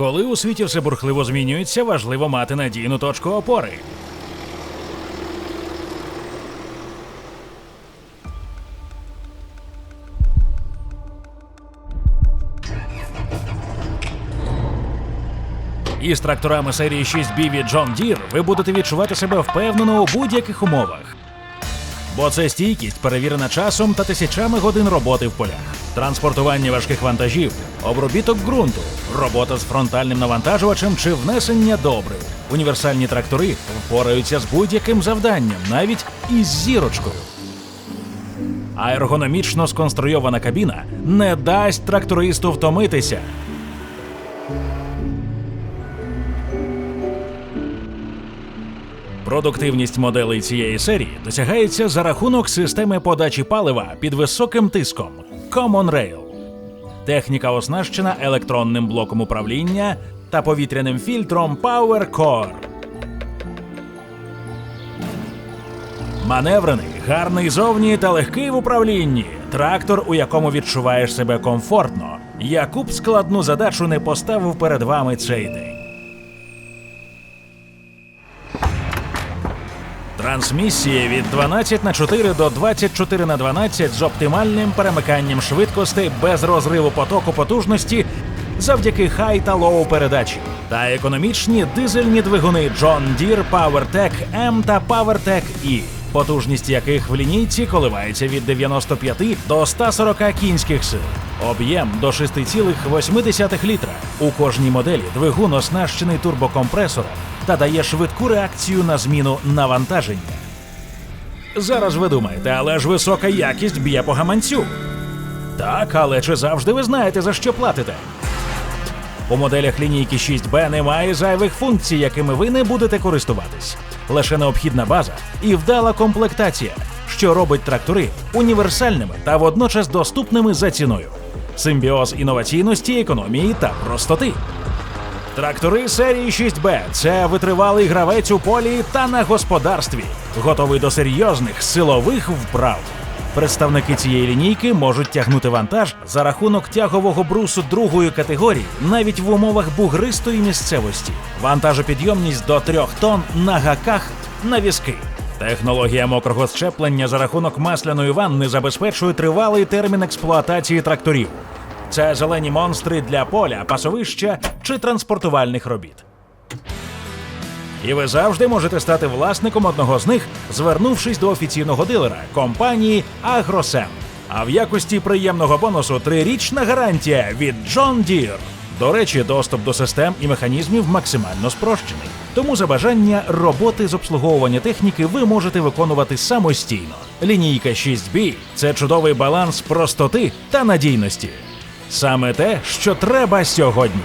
Коли у світі все бурхливо змінюється, важливо мати надійну точку опори. Із тракторами серії 6B від John Deere ви будете відчувати себе впевнено у будь-яких умовах. Бо це стійкість перевірена часом та тисячами годин роботи в полях, транспортування важких вантажів, обробіток ґрунту, робота з фронтальним навантажувачем чи внесення добрив. Універсальні трактори впораються з будь-яким завданням, навіть із зірочкою. А ергономічно сконструйована кабіна не дасть трактористу втомитися. Продуктивність моделей цієї серії досягається за рахунок системи подачі палива під високим тиском Common Rail. Техніка оснащена електронним блоком управління та повітряним фільтром Power Core. Маневрений, гарний зовні та легкий в управлінні. Трактор, у якому відчуваєш себе комфортно. Яку б складну задачу не поставив перед вами цей день. Трансмісія від 12 на 4 до 24 на 12 з оптимальним перемиканням швидкостей без розриву потоку потужності завдяки хай та лоу передачі та економічні дизельні двигуни John Deere PowerTech M та PowerTech E, потужність яких в лінійці коливається від 95 до 140 кінських сил. Об'єм до 6,8 літра. У кожній моделі двигун оснащений турбокомпресором та дає швидку реакцію на зміну навантаження. Зараз ви думаєте, але ж висока якість б'є по гаманцю. Так, але чи завжди ви знаєте, за що платите? У моделях лінійки 6B немає зайвих функцій, якими ви не будете користуватись. Лише необхідна база і вдала комплектація, що робить трактори універсальними та водночас доступними за ціною. Симбіоз інноваційності, економії та простоти. Трактори серії 6Б це витривалий гравець у полі та на господарстві, готовий до серйозних силових вправ. Представники цієї лінійки можуть тягнути вантаж за рахунок тягового брусу другої категорії, навіть в умовах бугристої місцевості. Вантажопідйомність до 3 тонн на гаках на візки. Технологія мокрого щеплення за рахунок масляної ванни забезпечує тривалий термін експлуатації тракторів. Це зелені монстри для поля, пасовища чи транспортувальних робіт. І ви завжди можете стати власником одного з них, звернувшись до офіційного дилера компанії Агросем. А в якості приємного бонусу трирічна гарантія від John Deere. До речі, доступ до систем і механізмів максимально спрощений. Тому за бажання роботи з обслуговування техніки ви можете виконувати самостійно. Лінійка 6B – це чудовий баланс простоти та надійності. Саме те, що треба сьогодні.